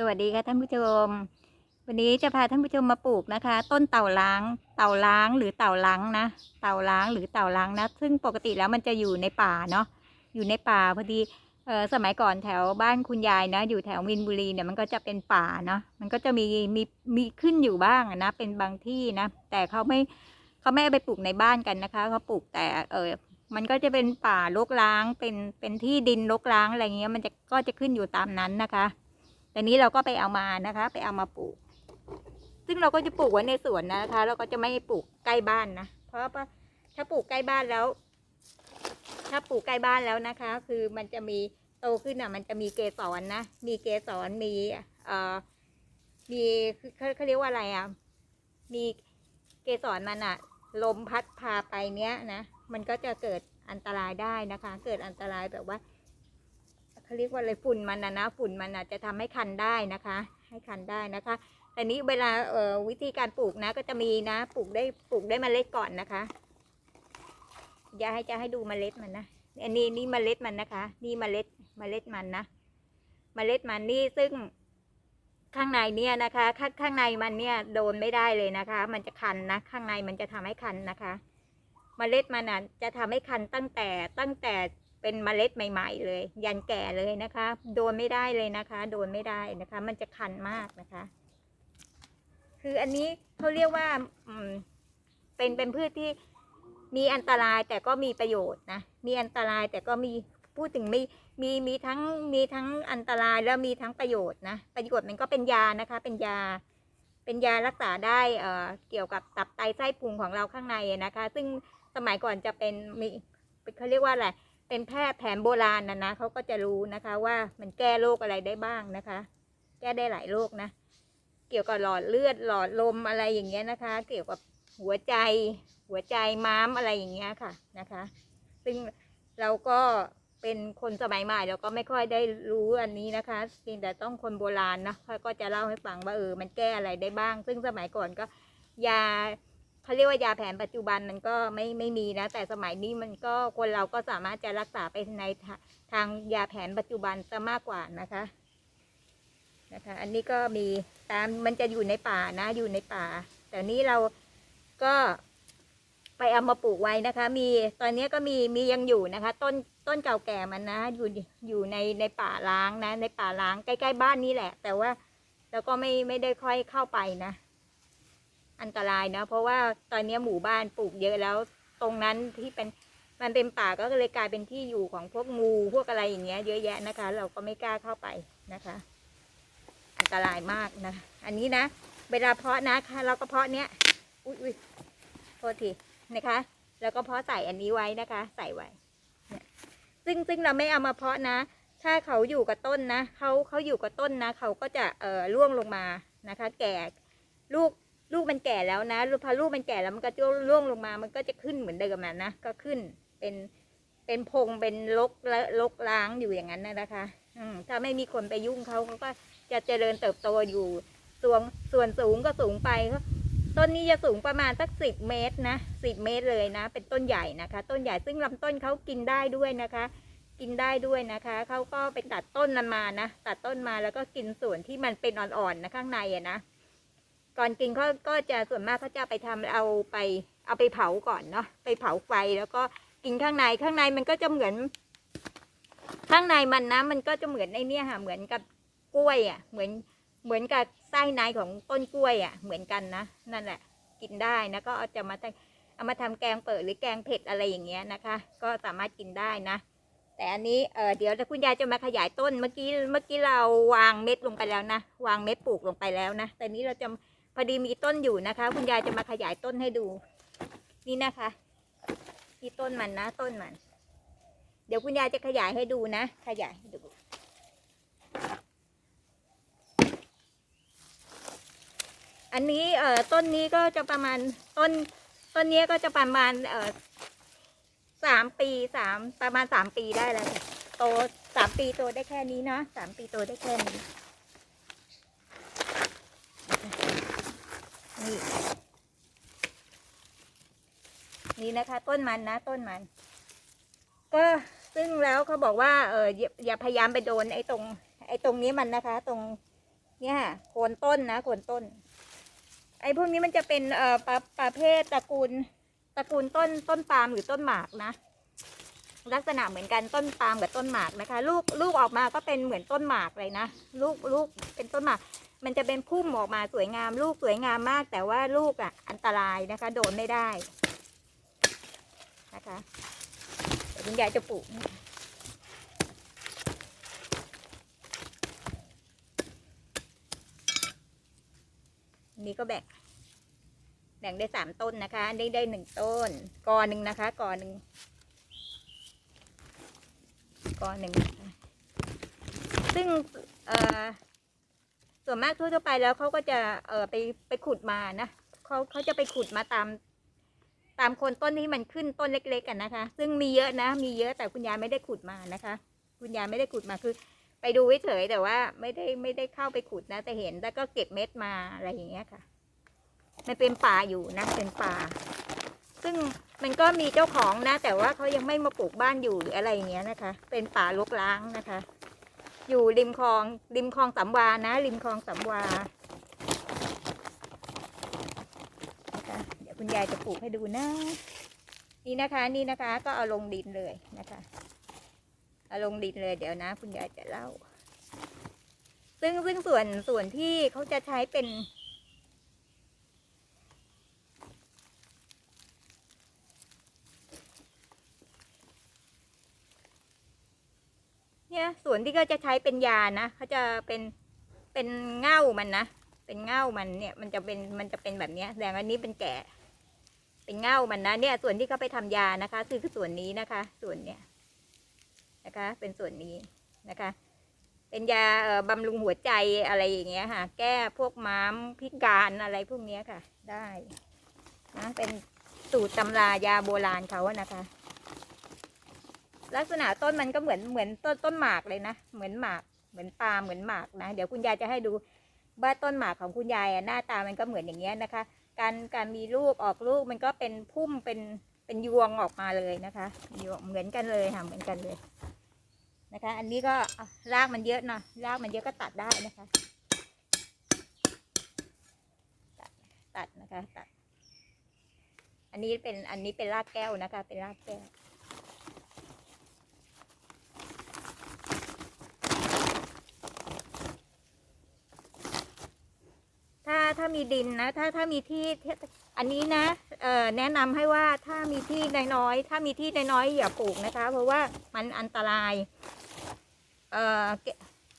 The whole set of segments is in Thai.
สวัสดีค่ะท่านผู้ชม วันนี้จะพาท่านผู้ชมมาปลูกนะคะ ต้นเต่าล้าง เต่าล้างหรือเต่าล้างนะ เต่าล้างหรือเต่าล้างนะ ซึ่งปกติแล้วมันจะอยู่ในป่าเนาะ อยู่ในป่าพอดี เออสมัยก่อนแถวบ้านคุณยายนะ อยู่แถวมินบุรีเนี่ยมันก็จะเป็นป่าเนาะ มันก็จะมีมีมีขึ้นอยู่บ้างนะ เป็นบางที่นะ แต่เขาไม่เขาไม่ไปปลูกในบ้านกันนะคะเขาปลูกแต่เออมันก็จะเป็นป่ารกร้าง เป็นเป็นที่ดินรกร้างอะไรเงี้ย มันจะก็จะขึ้นอยู่ตามนั้นนะคะ แต่นี้เราก็ไปเอามานะคะ ไปเอามาปลูก ซึ่งเราก็จะปลูกไว้ในสวนนะคะ เราก็จะไม่ปลูกใกล้บ้านนะ เพราะว่าถ้าปลูกใกล้บ้านแล้ว ถ้าปลูกใกล้บ้านแล้วนะคะ คือมันจะมีโตขึ้นอะ มันจะมีเกสรนะ มีเกสรมีเอ่อมีเขาเขาเรียกว่าอะไรอะ มีเกสรมันอะ ลมพัดพาไปเนี้ยนะ มันก็จะเกิดอันตรายได้นะคะ เกิดอันตรายแบบว่า เขาเรียกว่าอะไรฝุ่นมันนะนะฝุ่นมันอาจจะทำให้คันได้นะคะ ให้คันได้นะคะแต่นี้เวลาเอ่อวิธีการปลูกนะก็จะมีนะปลูกได้ปลูกได้เมล็ดก่อนนะคะอย่าให้จะให้ดูเมล็ดมันนะอันนี้นี่เมล็ดมันนะคะ นี่เมล็ดเมล็ดมันนะเมล็ดมันนี่ซึ่งข้างในเนี่ยนะคะ ข้างข้างในมันเนี่ยโดนไม่ได้เลยนะคะ มันจะคันนะข้างในมันจะทำให้คันนะคะเมล็ดมันอะจะทำให้คันตั้งแต่ตั้งแต่ เป็นเมล็ดใหม่ ๆ เลย ยันแก่เลยนะคะ โดนไม่ได้เลยนะคะ โดนไม่ได้นะคะ มันจะคันมากนะคะ คืออันนี้เขาเรียกว่าเป็นเป็นพืชที่มีอันตรายแต่ก็มีประโยชน์นะ มีอันตรายแต่ก็มีพูดถึงมีมีมีทั้งมีทั้งอันตรายแล้วมีทั้งประโยชน์นะ ประโยชน์มันก็เป็นยานะคะ เป็นยา เป็นยารักษาได้เอ่อเกี่ยวกับตับไตไส้พุงของเราข้างในนะคะ ซึ่งสมัยก่อนจะเป็นมีเขาเรียกว่าอะไร เป็นแพทย์แผนโบราณนะนะเขาก็จะรู้นะคะว่ามันแก้โรคอะไรได้บ้างนะคะ แก้ได้หลายโรคนะ เกี่ยวกับหลอดเลือดหลอดลมอะไรอย่างเงี้ยนะคะ เกี่ยวกับหัวใจ หัวใจม้ามอะไรอย่างเงี้ยค่ะนะคะ ซึ่งเราก็เป็นคนสมัยใหม่เราก็ไม่ค่อยได้รู้อันนี้นะคะเพียงแต่ต้องคนโบราณนะเขาก็จะเล่าให้ฟังว่าเออมันแก้อะไรได้บ้าง ซึ่งสมัยก่อนก็ยา เขาเรียกว่ายาแผนปัจจุบันมันก็ไม่ไม่มีนะ แต่สมัยนี้มันก็คนเราก็สามารถจะรักษาไปในทางยาแผนปัจจุบันซะมากกว่านะคะนะคะ อันนี้ก็มีตามมันจะอยู่ในป่านะ อยู่ในป่า แต่นี้เราก็ไปเอามาปลูกไว้นะคะ มีตอนนี้ก็มีมียังอยู่นะคะ ต้นต้นเก่าแก่มันนะอยู่อยู่ในในป่าล้างนะ ในป่าล้างใกล้ๆบ้านนี่แหละ แต่ว่าเราก็ไม่ไม่ได้ค่อยเข้าไปนะ อันตรายนะ เพราะว่าตอนนี้หมู่บ้านปลูกเยอะแล้ว ตรงนั้นที่เป็นมันเป็นป่าก็เลยกลายเป็นที่อยู่ของพวกงูพวกอะไรอย่างเงี้ย เยอะแยะนะคะ เราก็ไม่กล้าเข้าไปนะคะ อันตรายมากนะ อันนี้นะ เวลาเพาะนะคะเราก็เพาะเนี้ย อุ้ยอุ้ยโทษทีนะคะ แล้วก็เพาะใส่อันนี้ไว้นะคะ ใส่ไว้เนี่ยซึ่งซึ่งเราไม่เอามาเพาะนะ ถ้าเขาอยู่กับต้นนะเขาเขาอยู่กับต้นนะ เขาก็จะเอ่อร่วงลงมานะคะ แก่ลูก ลูกมันแก่แล้วนะพอลูกมันแก่แล้วมันก็จะร่วงลงมา มันก็จะขึ้นเหมือนเดิมนะนะก็ขึ้นเป็นเป็นพงเป็นลกและลกล้างอยู่อย่างนั้นนะคะ อืมถ้าไม่มีคนไปยุ่งเขาเขาก็จะเจริญเติบโตอยู่ส่วนส่วนสูงก็สูงไปก็ต้นนี้จะสูงประมาณสักสิบเมตรนะสิบเมตรเลยนะ เป็นต้นใหญ่นะคะ ต้นใหญ่ซึ่งลำต้นเขากินได้ด้วยนะคะ กินได้ด้วยนะคะเขาก็ไปตัดต้นนั้นมานะตัดต้นมาแล้วก็กินส่วนที่มันเป็นอ่อนๆนะข้างในอะนะ ก่อนกินเขาก็จะส่วนมากเขาจะไปทำเอาไปเอาไปเผาก่อนเนาะไปเผาไฟแล้วก็กินข้างในข้างในมันก็จะเหมือน ข้างในมันนะมันก็จะเหมือนไอเนี่ยค่ะเหมือนกับกล้วยอะ เหมือนเหมือนกับไส้ในของต้นกล้วยอะ เหมือนกันนะนั่นแหละ กินได้นะก็เอาจะมาทำเอามาทำแกงเปิดหรือแกงเผ็ดอะไรอย่างเงี้ยนะคะ ก็สามารถกินได้นะแต่อันนี้เออเดี๋ยวคุณยายจะมาขยายต้นเมื่อกี้เมื่อกี้เราวางเม็ดลงไปแล้วนะวางเม็ดปลูกลงไปแล้วนะแต่นี้เราจะ พอดีมีต้นอยู่นะคะ คุณยายจะมาขยายต้นให้ดู นี่นะคะนี่ต้นมันนะ ต้นมัน เดี๋ยวคุณยายจะขยายให้ดูนะ ขยายให้ดูอันนี้เอ่อต้นนี้ก็จะประมาณต้นต้นนี้ก็จะประมาณเอ่อสามปีสามประมาณสามปีได้แล้วโตสามปีโตได้แค่นี้นะสามปีโตได้แค่นี้ นี่นะคะ ต้นมันนะ ต้นมัน ก็ซึ่งแล้วเขาบอกว่าเอออย่าอย่าพยายามไปโดนไอ้ตรง ไอ้ตรงนี้มันนะคะ ตรงเนี่ยโคนต้นนะโคนต้น ไอ้พวกนี้มันจะเป็นเอ่อประประเภทตระกูลตระกูลต้นต้นปาล์มหรือต้นหมากนะลักษณะเหมือนกันต้นปาล์มกับต้นหมากนะคะ ลูกลูกออกมาก็เป็นเหมือนต้นหมากเลยนะลูกลูกเป็นต้นหมาก มันจะเป็นพุ่มออกมาสวยงาม ลูกสวยงามมาก แต่ว่าลูกอะ อันตรายนะคะ โดนไม่ได้ นะคะเดี๋ยวคุณยายจะปลูกนะคะอันนี้ก็แบ่ง แบ่งได้สามต้นนะคะ ได้ได้หนึ่งต้น กอหนึ่งนะคะ กอหนึ่งกอหนึ่งซึ่งส่วนมากทั่วๆไปแล้วเขาก็จะเออไปไปขุดมานะเขาเขาจะไปขุดมาตาม ตามคนต้นที่มันขึ้นต้นเล็กๆกันนะคะ ซึ่งมีเยอะนะ มีเยอะแต่คุณยายไม่ได้ขุดมานะคะ คุณยายไม่ได้ขุดมาคือ ไปดูเฉยๆแต่ว่าไม่ได้ไม่ได้เข้าไปขุดนะ แต่เห็นแล้วก็เก็บเม็ดมาอะไรอย่างเงี้ยค่ะ มันเป็นป่าอยู่นะเป็นป่า ซึ่งมันก็มีเจ้าของนะ แต่ว่าเขายังไม่มาปลูกบ้านอยู่หรืออะไรอย่างเงี้ยนะคะ เป็นป่ารกร้างนะคะ อยู่ริมคลองริมคลองสำวานะ ริมคลองสำวานะ คุณยายจะปลูกให้ดูนะ นี่นะคะนี่นะคะ ก็เอาลงดินเลยนะคะเอาลงดินเลยเดี๋ยวนะ คุณยายจะเล่า ซึ่งซึ่งส่วนส่วนที่เขาจะใช้เป็นเนี่ยส่วนที่เขาจะใช้เป็นยานะเขาจะเป็นเป็นเง่ามันนะ เป็นเง่ามันเนี่ย มันจะเป็นมันจะเป็นแบบเนี้ยแดงอันนี้เป็นแก่ เป็นเง่ามันนะเนี่ย ส่วนที่เขาไปทำยานะคะ คือคือส่วนนี้นะคะ ส่วนเนี้ยนะคะ เป็นส่วนนี้นะคะ เป็นยาบำรุงหัวใจอะไรอย่างเงี้ยค่ะ แก้พวกม้ามพิการอะไรพวกเนี้ยค่ะ ได้นะเป็นสูตรตำรายาโบราณเขาอะนะคะ ลักษณะต้นมันก็เหมือนเหมือนต้นต้นหมากเลยนะ เหมือนหมาก เหมือนปาล์มเหมือนหมากนะ เดี๋ยวคุณยายจะให้ดูว่าต้นหมากของคุณยายหน้าตามันก็เหมือนอย่างเงี้ยนะคะ การการมีลูกออกลูกมันก็เป็นพุ่มเป็นเป็นยวงออกมาเลยนะคะยวงเหมือนกันเลยค่ะเหมือนกันเลยนะคะ อันนี้ก็รากมันเยอะเนะรากมันเยอะก็ตัดได้นะคะ ตัดตัดนะคะตัด อันนี้เป็นอันนี้เป็นรากแก้วนะคะ เป็นรากแก้ว ถ้าถ้ามีดินนะ ถ้าถ้ามีที่อันนี้นะเอ่อแนะนำให้ว่าถ้ามีที่น้อยๆถ้ามีที่น้อยๆอย่าปลูกนะคะ เพราะว่ามันอันตราย เอ่อ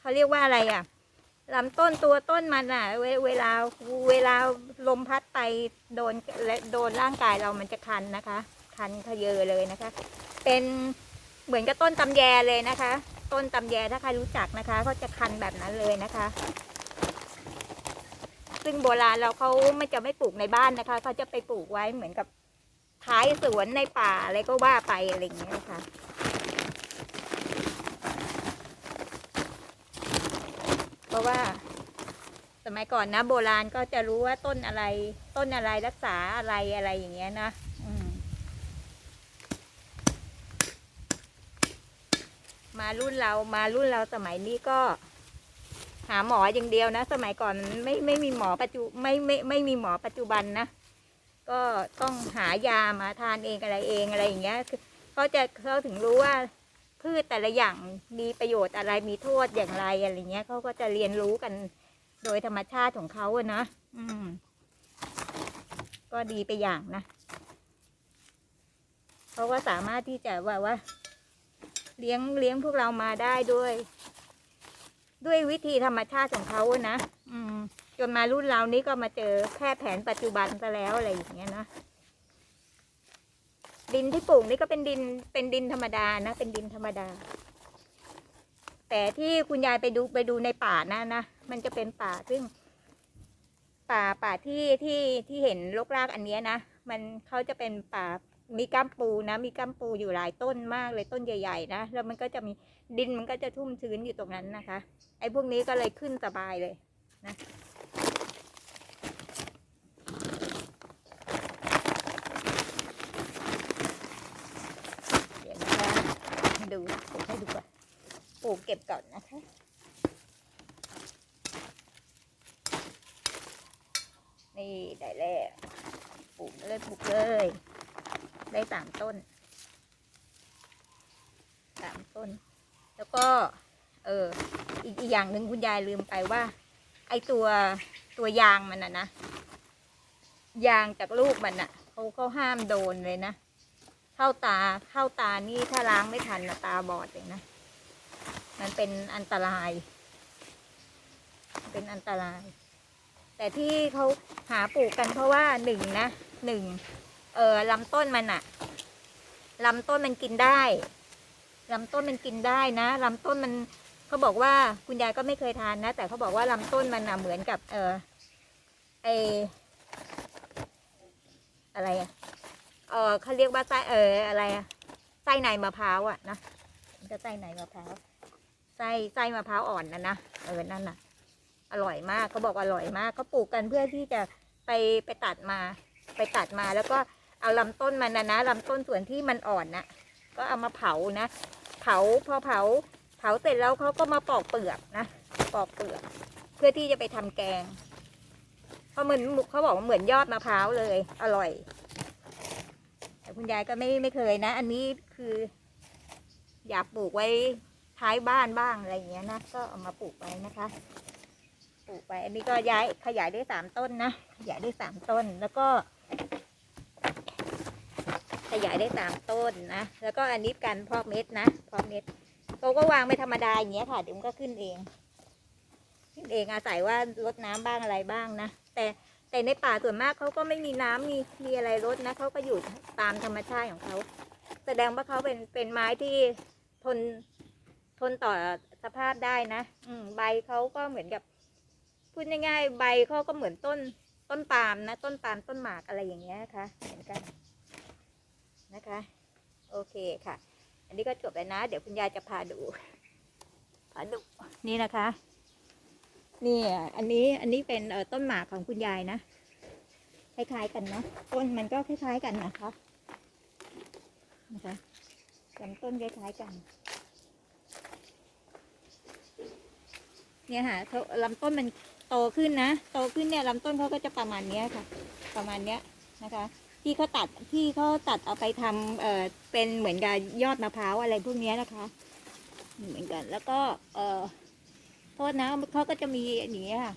เขาเรียกว่าอะไรอะลำต้นตัวต้นมันอะ เวเวลาเวลาลมพัดไปโดนและโดนร่างกายเรามันจะคันนะคะ คันขยเยอเลยนะคะ เป็นเหมือนกับต้นตำแยเลยนะคะ ต้นตำแยถ้าใครรู้จักนะคะ ก็จะคันแบบนั้นเลยนะคะ ซึ่งโบราณเราเขาไม่จะไม่ปลูกในบ้านนะคะเขาจะไปปลูกไว้เหมือนกับท้ายสวนในป่าอะไรก็ว่าไปอะไรอย่างเงี้ยนะคะเพราะว่า สมัยก่อนนะ โบราณก็จะรู้ว่าต้นอะไร ต้นอะไรรักษาอะไรอะไรอย่างเงี้ยนะมมารุ่นเรามารุ่นเราสมัยนี้ก็ หาหมออย่างเดียวนะ สมัยก่อนไม่ไม่มีหมอปัจจุไม่ไม่ไม่มีหมอปัจจุบันนะก็ต้องหายามาทานเองอะไรเองอะไรอย่างเงี้ยคือเขาจะเขาถึงรู้ว่าพืชแต่ละอย่างมีประโยชน์อะไรมีโทษอย่างไรอะไรเงี้ยเขาก็จะเรียนรู้กันโดยธรรมชาติของเขาอะนะอืม ก็ดีไปอย่างนะเขาก็สามารถที่จะว่าว่า เลี้ยงเลี้ยงพวกเรามาได้ด้วย ด้วยวิธีธรรมชาติของเขานะอืม จนมารุ่นเรานี้ก็มาเจอแพทย์แผนปัจจุบันซะแล้วอะไรอย่างเงี้ยนะดินที่ปลูกนี่ก็เป็นดินเป็นดินธรรมดานะเป็นดินธรรมดา แต่ที่คุณยายไปดูไปดูในป่านะนะมันจะเป็นป่าซึ่ง ป่าป่าที่ที่ที่เห็นรกรากอันเนี้ยนะมันเขาจะเป็นป่า มีก้ามปูนะ มีก้ามปูอยู่หลายต้นมากเลยต้นใหญ่ ๆ นะ แล้วมันก็จะมีดินมันก็จะทุ่มชื้นอยู่ตรงนั้นนะคะ ไอ้พวกนี้ก็เลยขึ้นสบายเลยนะเดี๋ยวนะคะดูปลูกให้ดูก่อนปลูกเก็บก่อนนะคะนี่ได้แล้วปลูกเลยปลูกเลย ได้สามต้นสามต้น แล้วก็ เอออีกอีกอย่างหนึ่งคุณยายลืมไปว่า ไอตัวตัวยางมันอะนะยางจากลูกมันอะเขาเขาห้ามโดนเลยนะเข้าตาเข้าตานี่ถ้าล้างไม่ทันนะตาบอดเลยนะมันเป็นอันตราย เป็นอันตราย แต่ที่เขาหาปลูกกันเพราะว่าหนึ่งนะหนึ่ง เออลำต้นมันอะลำต้นมันกินได้ลำต้นมันกินได้นะลำต้นมันเขาบอกว่าคุณยายก็ไม่เคยทานนะ แต่เขาบอกว่าลำต้นมันอะเหมือนกับ เออไออะไรอะเออเขาเรียกว่าไส้เอออะไรอะไส้ในมะพร้าวอะนะมันจะไส้ในมะพร้าวไส้ไส้มะพร้าวอ่อนนะนะเออนั่นน่ะ อร่อยมากเขาบอกอร่อยมากเขาปลูกกันเพื่อที่จะไปไปตัดมา ไปตัดมาแล้วก็ เอาลำต้นมันนะนะลำต้นส่วนที่มันอ่อนนะก็เอามาเผานะ เผาพอเผา เผาเสร็จแล้วเขาก็มาปอกเปลือกนะปอกเปลือก เพื่อที่จะไปทำแกงเพราะเหมือนเขาบอกว่าเหมือนยอดมะพร้าวเลย อร่อย แต่คุณยายก็ไม่ไม่เคยนะ อันนี้คือ อยากปลูกไว้ท้ายบ้านบ้างอะไรอย่างเงี้ยนะก็เอามาปลูกไว้นะคะปลูกไปอันนี้ก็ย้ายขยายได้สามต้นนะขยายได้สามต้นแล้วก็ายได้สามต้นนะ แล้วก็อันนี้การเพาะเม็ดนะพาะเม็ดเราก็วางไม่ธรรมดาอย่างเงี้ยค่ะเดี๋ยวมันก็ขึ้นเอง ขึ้นเองอาศัยว่ารดน้ำบ้างอะไรบ้างนะ แต่แต่ในป่าส่วนมากเขาก็ไม่มีน้ำมีมีอะไรรดนะเขาก็อยู่ตามธรรมชาติของเขาแสดงว่าเขาเป็นเป็นไม้ที่ทนทนต่อสภาพได้นะ อืมใบเขาก็เหมือนกับพูดง่ายๆใบเขาก็เหมือนต้นต้นปาล์มนะ ต้นปาล์มต้นหมากอะไรอย่างเงี้ยค่ะเหมือนกัน นะคะ โอเคค่ะ อันนี้ก็จบแล้วนะ เดี๋ยวคุณยายจะพาดู พาดู นี่นะคะนี่อันนี้อันนี้เป็นเอ่อต้นหมากของคุณยายนะ คล้ายๆกันนะต้นมันก็คล้ายๆกันนะคะนะคะลำต้นคล้ายๆกัน เนี่ยค่ะเขาลำต้นมันโตขึ้นนะ โตขึ้นเนี่ยลำต้นเขาก็จะประมาณเนี้ยค่ะ ประมาณเนี้ยนะคะ ที่เขาตัดที่เขาตัดเอาไปทำเอ่อเป็นเหมือนกับยอดมะพร้าวอะไรพวกเนี้ยนะคะ เหมือนกันแล้วก็เอ่อโทษนะเขาก็จะมีอย่างเงี้ยค่ะ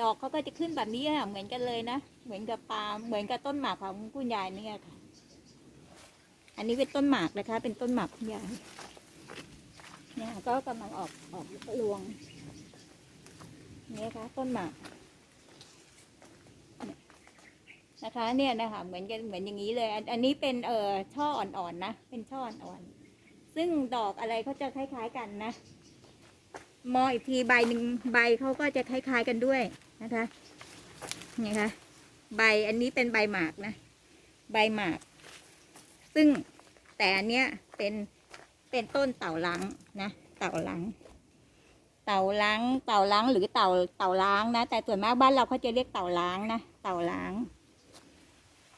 ดอกเขาก็จะขึ้นแบบนี้ค่ะเหมือนกันเลยนะเหมือนกับปาล์มเหมือนกับต้นหมากของคุณยายเนี่ยค่ะ อันนี้เป็นต้นหมากนะคะ เป็นต้นหมากคุณยายเนี่ยก็กำลังออกออกรวงนี่นะคะต้นหมากเนี่ย นะคะ เนี่ยนะคะเหมือนกันเหมือนอย่างนี้เลย อันนี้เป็นเอ่อช่ออ่อนๆนะเป็นช่ออ่อนๆซึ่งดอกอะไรเขาจะคล้ายๆกันนะมองอีกทีใบหนึ่งใบเขาก็จะคล้ายๆกันด้วยนะคะนี่คะใบอันนี้เป็นใบหมากนะ ใบหมาก ซึ่งแต่อันเนี้ยเป็นเป็นต้นเต่าลังนะเต่าลัง เต่าล้างเต่าล้างหรือเต่าเต่าล้างนะ แต่ส่วนมากบ้านเราเขาจะเรียกเต่าล้างนะเต่าล้าง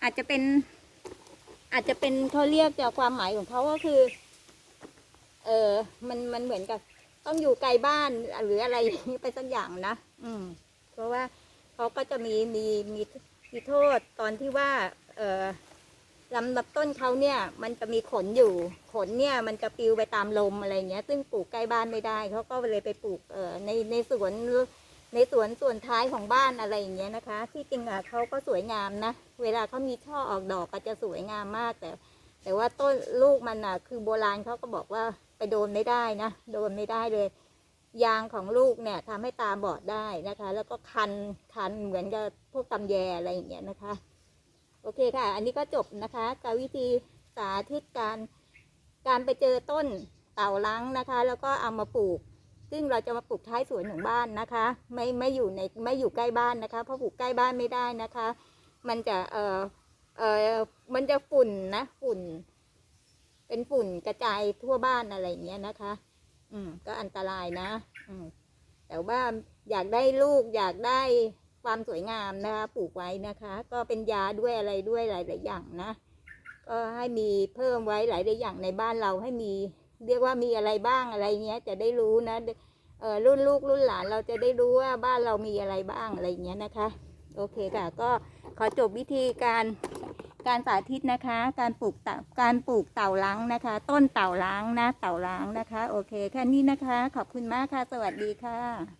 อาจจะเป็น อาจจะเป็นเขาเรียกจากความหมายของเขาก็คือ เออมันมันเหมือนกับ ต้องอยู่ไกลบ้านหรืออะไรไปสักอย่างนะอืม เพราะว่าเขาก็จะมีมีมีมีโทษตอนที่ว่า เออลำดับต้นเขาเนี่ย มันจะมีขนอยู่ ขนเนี่ย มันจะปลิวไปตามลมอะไรเงี้ย ซึ่งปลูกใกล้บ้านไม่ได้เขาก็เลยไปปลูกเออในในสวน ในสวนส่วนท้ายของบ้านอะไรอย่างเงี้ยนะคะ ที่จริงอะเขาก็สวยงามนะ เวลาเขามีช่อออกดอกก็จะสวยงามมากแต่ แต่ว่าต้นลูกมันอะ คือโบราณเขาก็บอกว่าไปโดนไม่ได้นะโดนไม่ได้เลย ยางของลูกเนี่ยทำให้ตาบอดได้นะคะ แล้วก็คันคันเหมือนกับพวกตำแยอะไรอย่างเงี้ยนะคะ โอเคค่ะ อันนี้ก็จบนะคะกับวิธีสาธิตการการไปเจอต้นเต่าลังนะคะ แล้วก็เอามาปลูก ซึ่งเราจะมาปลูกท้ายสวนของบ้านนะคะ ไม่ไม่อยู่ในไม่อยู่ใกล้บ้านนะคะ เพราะปลูกใกล้บ้านไม่ได้นะคะ มันจะเออเออมันจะฝุ่นนะฝุ่น เป็นฝุ่นกระจายทั่วบ้านอะไรอย่างเงี้ยนะคะ อืมก็อันตรายนะ อืมแต่ว่าอยากได้ลูกอยากได้ความสวยงามนะคะปลูกไว้นะคะ ก็เป็นยาด้วยอะไรด้วยหลาย ๆ อย่างนะ ก็ให้มีเพิ่มไว้หลาย ๆ อย่างในบ้านเราให้มี เรียกว่ามีอะไรบ้างอะไรเงี้ยจะได้รู้นะเออรุ่นลูกรุ่นหลานเราจะได้รู้ว่าบ้านเรามีอะไรบ้างอะไรเงี้ยนะคะ โอเคค่ะ ก็ขอจบวิธีการการสาธิตนะคะ การปลูกเต่าการปลูกเต่าล้างนะคะ ต้นเต่าล้างนะเต่าล้างนะคะ โอเคแค่นี้นะคะ ขอบคุณมากค่ะ สวัสดีค่ะ